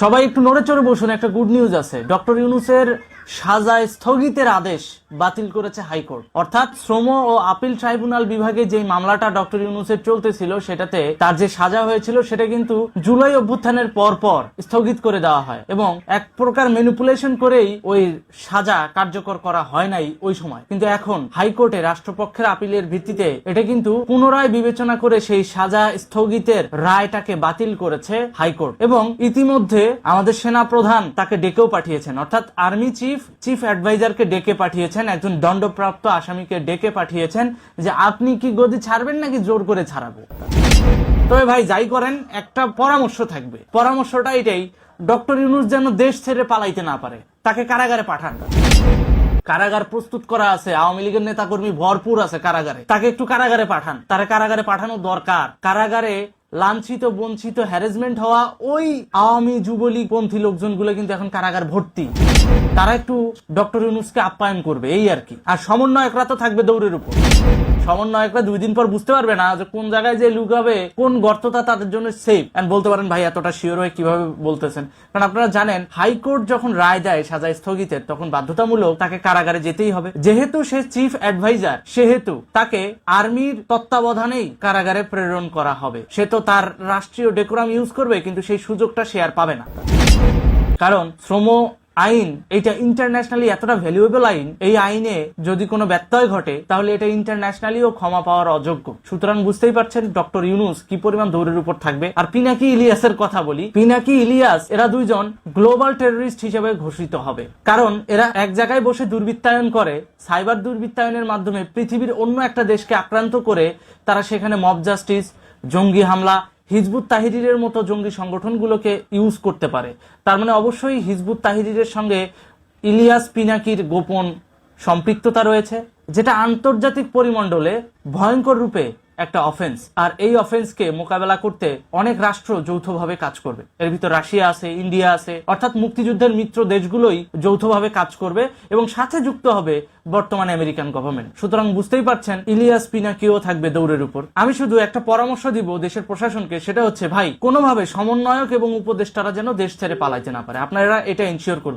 সবাই একটু নড়ে চড়ে বসুন, একটা গুড নিউজ আছে। ডক্টর ইউনুসের সাজায় স্থগিতের আদেশ বাতিল করেছে হাইকোর্ট। অর্থাৎ শ্রম ও আপিল ট্রাইব্যুনাল বিভাগে যে মামলাটা ডক্টর ইউনুসের চলতেছিল, সেটাতে তার যে সাজা হয়েছিল, সেটা কিন্তু জুলাই অভ্যুত্থানের পর পর স্থগিত করে দেওয়া হয় এবং এক প্রকার ম্যানিপুলেশন করেই ওই সাজা কার্যকর করা হয় নাই ওই সময়। কিন্তু এখন হাইকোর্টে রাষ্ট্রপক্ষের আপিলের ভিত্তিতে এটা কিন্তু পুনরায় বিবেচনা করে সেই সাজা স্থগিতের রায়টাকে বাতিল করেছে হাইকোর্ট। এবং ইতিমধ্যে আমাদের সেনা প্রধান তাকে ডেকেও পাঠিয়েছেন। অর্থাৎ আর্মি চিফ চিফ অ্যাডভাইজারকে ডেকে পাঠিয়েছেন, একজন দণ্ডপ্রাপ্ত আসামিকে ডেকে পাঠিয়েছেন যে, আপনি কি গদি ছাড়বেন নাকি জোর করে ছাড়াবো? তবে ভাই, যাই করেন, একটা পরামর্শ থাকবে। পরামর্শটা এটাই, ডক্টর ইউনুস যেন দেশ ছেড়ে পালাইতে না পারে, তাকে কারাগারে পাঠান। কারাগার প্রস্তুত করা আছে, আওয়ামী লীগের নেতাকর্মী ভরপুর আছে কারাগারে। তাকে একটু কারাগারে পাঠান। তারা কারাগারে পাঠানো দরকার। কারাগারে লাঞ্ছিত, বঞ্চিত হ্যারাসমেন্ট হওয়া ওই আওয়ামী যুবলীগ পন্থী লোকজনগুলো কিন্তু এখন কারাগার ভর্তি। তারা একটু ডক্টর ইউনুসকে আপ্যায়ন করবে, এই আর কি। আর সমন্বয়করা তো থাকবে দৌড়ের উপর। সমন্বয়করা দুই দিন পর বুঝতে পারবে না যে কোন জায়গায় যে লুকাবে কোন গর্তটা তাদের জন্য সেফ এন্ড বলতে পারেন, ভাই, এতটা শিওর হয়ে কীভাবে বলতেছেন? কারণ আপনারা জানেন হাইকোর্ট যখন রায় দেয় সাজা স্থগিতের, তখন বাধ্যতামূলক তাকে কারাগারে যেতেই হবে। যেহেতু সে চিফ অ্যাডভাইজার সেহেতু তাকে আর্মির তত্ত্বাবধানেই কারাগারে প্রেরণ করা হবে। সে তো তার রাষ্ট্রীয় ডেকোরাম ইউজ করবে, কিন্তু সেই সুযোগটা সে আর পাবে না। কারণ শ্রম আইন, এটা ইন্টারন্যাশনালি এতটা ভ্যালুয়েবল আইন, এই আইনে যদি কোনো ব্যত্যয় ঘটে, তাহলে এটা ইন্টারন্যাশনালিও ক্ষমা পাওয়ার অযোগ্য। সুতরাং বুঝতেই পারছেন ডক্টর ইউনুস কি পরিমাণ দৌড়ের উপর থাকবে। আর পিনাকি ইলিয়াসের কথা বলি, পিনাকি ইলিয়াস এরা দুইজন গ্লোবাল টেররিস্ট হিসেবে ঘোষিত হবে। কারণ এরা এক জায়গায় বসে দুর্বৃত্তায়ন করে, সাইবার দুর্বৃত্তায়নের মাধ্যমে পৃথিবীর অন্য একটা দেশকে আক্রান্ত করে তারা সেখানে মব জাস্টিস জঙ্গি হামলা হিজবুত তাহিরিরের মতো জঙ্গি সংগঠনগুলোকে ইউজ করতে পারে। তার মানে অবশ্যই হিজবুত তাহিরিরের সঙ্গে ইলিয়াস পিনাকির গোপন সম্পৃক্ততা রয়েছে, যেটা আন্তর্জাতিক পরিমণ্ডলে ভয়ঙ্কর রূপে একটা অফেন্স আর এই অফেন্সকে মোকাবেলা করতে অনেক রাষ্ট্র যৌথভাবে কাজ করবে। এর ভিতর রাশিয়া আছে, ইন্ডিয়া আছে, অর্থাৎ মুক্তিযুদ্ধের মিত্র দেশগুলোই যৌথভাবে কাজ করবে এবং সাথে যুক্ত হবে বর্তমানে আমেরিকান গভর্নমেন্ট সুতরাং বুঝতেই পারছেন, ইলিয়াস পিনাকিও থাকবে দৌড়ের উপর। আমি শুধু একটা পরামর্শ দিব দেশের প্রশাসনকে, সেটা হচ্ছে, ভাই, কোনোভাবে সমন্বয়ক এবং উপদেষ্টারা যেন দেশ ছেড়ে পালাইতে না পারে। আপনারা এটা এনশিওর করবেন।